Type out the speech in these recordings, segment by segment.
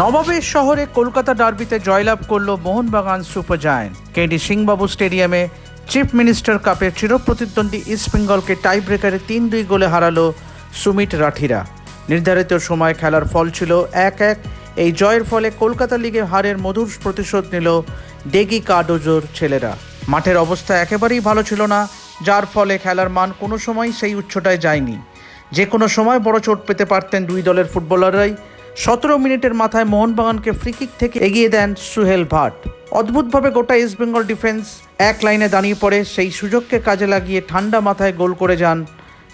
নবাবের শহরে কলকাতা ডার্বিতে জয়লাভ করল Mohun Bagan super giant. K D Singh Babu স্টেডিয়ামে চিফ মিনিস্টার কাপের চিরপ্রতিদ্বন্দ্বী ইস্টবেঙ্গলকে টাই ব্রেকারে তিন দুই গোলে হারালো সুমিত রাঠিরা। নির্ধারিত সময় খেলার ফল ছিল এক এক। এই জয়ের ফলে কলকাতা লিগে হারের মধুর প্রতিশোধ নিল ডেগি কাডোজোর ছেলেরা। মাঠের অবস্থা একেবারেই ভালো ছিল না, যার ফলে খেলার মান কোনো সময় সেই উচ্চটায় যায়নি। যে কোনো সময় বড় চোট পেতে পারতেন দুই দলের ফুটবলাররাই। সতেরো মিনিটের মাথায় মোহনবাগানকে ফ্রিকিক থেকে এগিয়ে দেন সুহেল ভাট। অদ্ভুতভাবে গোটা ইস্টবেঙ্গল ডিফেন্স এক লাইনে দাঁড়িয়ে পড়ে, সেই সুযোগকে কাজে লাগিয়ে ঠান্ডা মাথায় গোল করে যান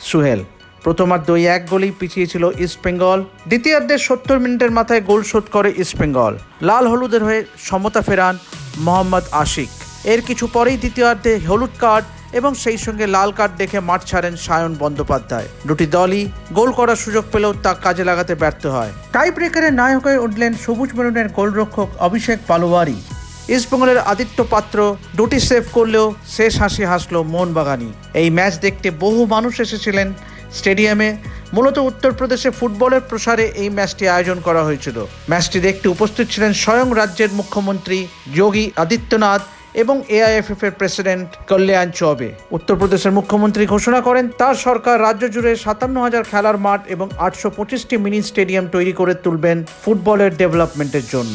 সুহেল। প্রথমার্ধ ওই এক গোলেই পিছিয়ে ছিল ইস্টবেঙ্গল দ্বিতীয়ার্ধে সত্তর মিনিটের মাথায় গোল শোধ করে ইস্টবেঙ্গল লাল হলুদের হয়ে সমতা ফেরান মোহাম্মদ আশিক। এর কিছু পরেই দ্বিতীয়ার্ধে হলুদ কার্ড এবং সেই সঙ্গে লাল কার্ড দেখে মাঠ ছাড়েন সায়ন বন্দ্যোপাধ্যায়। দুটি দলই গোল করার সুযোগ পেলেও তা কাজে লাগাতে ব্যর্থ হয়। টাই ব্রেকারের নায়ক হয়ে উঠলেন সবুজ মেরুনের গোলরক্ষক অভিষেক পালোয়ারি। ইস্টবেঙ্গলের আদিত্য পাত্র দুটি সেভ করলেও শেষ হাসি হাসল মোহনবাগানি এই ম্যাচ দেখতে বহু মানুষ এসেছিলেন স্টেডিয়ামে মূলত উত্তরপ্রদেশে ফুটবলের প্রসারে এই ম্যাচটি আয়োজন করা হয়েছিল। ম্যাচটি দেখতে উপস্থিত ছিলেন স্বয়ং রাজ্যের মুখ্যমন্ত্রী যোগী আদিত্যনাথ এবং এআইএফএফ এর প্রেসিডেন্ট কল্যাণ চৌবে। উত্তরপ্রদেশের মুখ্যমন্ত্রী ঘোষণা করেন, তার সরকার রাজ্য জুড়ে সাতান্ন হাজার খেলার মাঠ এবং আটশো পঁচিশটি মিনি স্টেডিয়াম তৈরি করে তুলবেন ফুটবলের ডেভেলপমেন্টের জন্য।